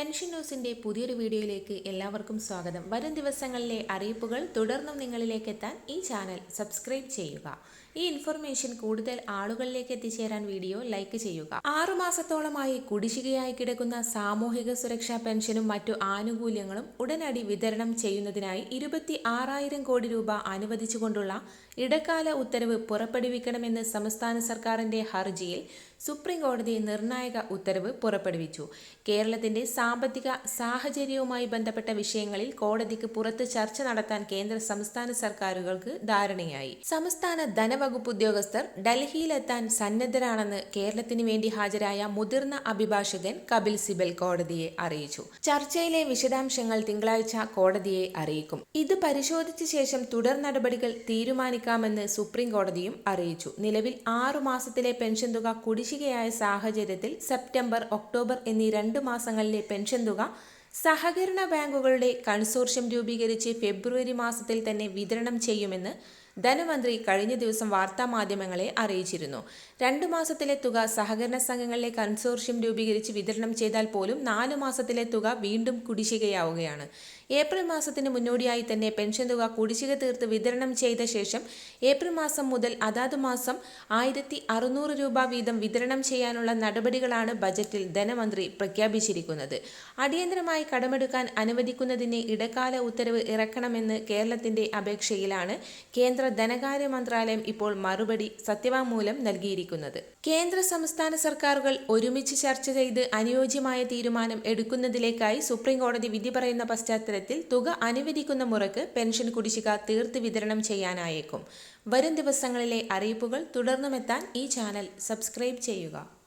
Pension ന്യൂസിന്റെ പുതിയൊരു വീഡിയോയിലേക്ക് എല്ലാവർക്കും സ്വാഗതം. വരും ദിവസങ്ങളിലെ അറിയിപ്പുകൾ തുടർന്നും നിങ്ങളിലേക്ക് എത്താൻ ഈ ചാനൽ സബ്സ്ക്രൈബ് ചെയ്യുക. ഈ ഇൻഫർമേഷൻ കൂടുതൽ ആളുകളിലേക്ക് എത്തിച്ചേരാൻ വീഡിയോ ലൈക്ക് ചെയ്യുക. ആറുമാസത്തോളമായി കുടിശ്ശികയായി കിടക്കുന്ന സാമൂഹിക സുരക്ഷാ പെൻഷനും മറ്റു ആനുകൂല്യങ്ങളും ഉടനടി വിതരണം ചെയ്യുന്നതിനായി ഇരുപത്തി ആറായിരം കോടി രൂപ അനുവദിച്ചുകൊണ്ടുള്ള ഇടക്കാല ഉത്തരവ് പുറപ്പെടുവിക്കണമെന്ന് സംസ്ഥാന സർക്കാരിന്റെ ഹർജിയിൽ സുപ്രീം കോടതി നിർണായക ഉത്തരവ് പുറപ്പെടുവിച്ചു. കേരളത്തിന്റെ സാമ്പത്തിക സാഹചര്യവുമായി ബന്ധപ്പെട്ട വിഷയങ്ങളിൽ കോടതിക്ക് പുറത്ത് ചർച്ച നടത്താൻ കേന്ദ്ര സംസ്ഥാന സർക്കാരുകൾക്ക് ധാരണയായി. സംസ്ഥാന ധനവകുപ്പ് ഉദ്യോഗസ്ഥർ ഡൽഹിയിലെത്താൻ സന്നദ്ധരാണെന്ന് കേരളത്തിന് വേണ്ടി ഹാജരായ മുതിർന്ന അഭിഭാഷകൻ കപിൽ സിബൽ കോടതിയെ അറിയിച്ചു. ചർച്ചയിലെ വിശദാംശങ്ങൾ തിങ്കളാഴ്ച കോടതിയെ അറിയിക്കും. ഇത് പരിശോധിച്ച ശേഷം തുടർ നടപടികൾ തീരുമാനിക്കാമെന്ന് സുപ്രീം കോടതിയും അറിയിച്ചു. നിലവിൽ ആറു മാസത്തിലെ പെൻഷൻ തുക കുടിശ്ശികയായ സാഹചര്യത്തിൽ സെപ്റ്റംബർ ഒക്ടോബർ എന്നീ രണ്ട് മാസങ്ങളിലെ പെൻഷൻ തുക സഹകരണ ബാങ്കുകളുടെ കൺസോർഷ്യം രൂപീകരിച്ച് ഫെബ്രുവരി മാസത്തിൽ തന്നെ വിതരണം ചെയ്യുമെന്ന് ധനമന്ത്രി കഴിഞ്ഞ ദിവസം വാർത്താമാധ്യമങ്ങളെ അറിയിച്ചിരുന്നു. രണ്ടു മാസത്തിലെ തുക സഹകരണ സംഘങ്ങളിലെ കൺസോർഷ്യം രൂപീകരിച്ച് വിതരണം ചെയ്താൽ പോലും നാലു മാസത്തിലെ തുക വീണ്ടും കുടിശ്ശികയാവുകയാണ്. ഏപ്രിൽ മാസത്തിന് മുന്നോടിയായി തന്നെ പെൻഷൻ തുക കുടിശ്ശിക തീർത്ത് വിതരണം ചെയ്ത ശേഷം ഏപ്രിൽ മാസം മുതൽ അതാത് മാസം ആയിരത്തി അറുന്നൂറ് രൂപ വീതം വിതരണം ചെയ്യാനുള്ള നടപടികളാണ് ബജറ്റിൽ ധനമന്ത്രി പ്രഖ്യാപിച്ചിരിക്കുന്നത്. അടിയന്തരമായി കടമെടുക്കാൻ അനുവദിക്കുന്നതിന് ഇടക്കാല ഉത്തരവ് ഇറക്കണമെന്ന് കേരളത്തിന്റെ അപേക്ഷയിലാണ് കേന്ദ്ര ധനകാര്യ മന്ത്രാലയം ഇപ്പോൾ മറുപടി സത്യവാങ്മൂലം നൽകിയിരിക്കുന്നത്. കേന്ദ്ര സംസ്ഥാന സർക്കാരുകൾ ഒരുമിച്ച് ചർച്ച ചെയ്ത് അനുയോജ്യമായ തീരുമാനം എടുക്കുന്നതിലേക്കായി സുപ്രീംകോടതി വിധി പറയുന്ന പശ്ചാത്തലത്തിൽ തുക അനുവദിക്കുന്ന മുറക്ക് പെൻഷൻ കുടിശ്ശിക തീർത്ത് വിതരണം ചെയ്യാനായേക്കും. വരും ദിവസങ്ങളിലെ അറിയിപ്പുകൾ തുടർന്നുമെത്താൻ ഈ ചാനൽ സബ്സ്ക്രൈബ് ചെയ്യുക.